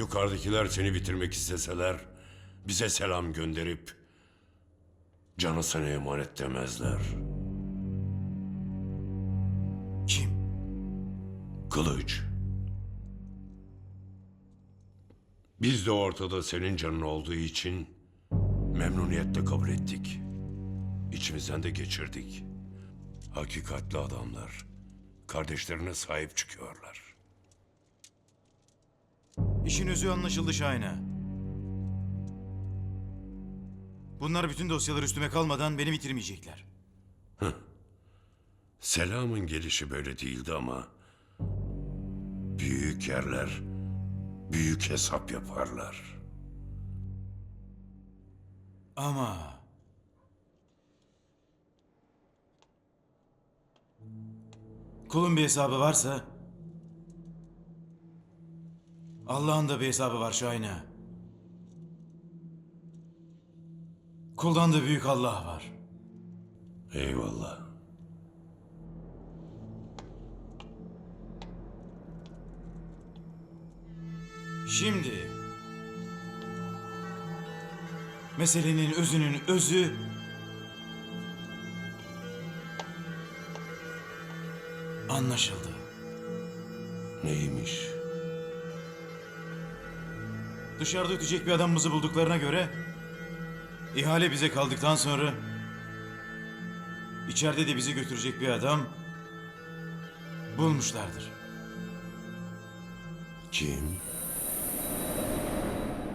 Yukarıdakiler seni bitirmek isteseler bize selam gönderip canı sana emanet demezler. Kim? Kılıç. Biz de ortada senin canın olduğu için memnuniyetle kabul ettik. İçimizden de geçirdik. Hakikatli adamlar. Kardeşlerine sahip çıkıyorlar. İşin özü anlaşıldı Şahin'e. Bunlar bütün dosyalar üstüme kalmadan beni bitirmeyecekler. Selamın gelişi böyle değildi ama büyük yerler büyük hesap yaparlar. Ama... Kulun bir hesabı varsa... Allah'ın da bir hesabı var Şahin'e. Kuldan da büyük Allah var. Eyvallah. Şimdi... Meselenin özünün özü... Anlaşıldı. Neymiş? Dışarıda ötecek bir adamımızı bulduklarına göre... ihale bize kaldıktan sonra... içeride de bizi götürecek bir adam... bulmuşlardır. Kim?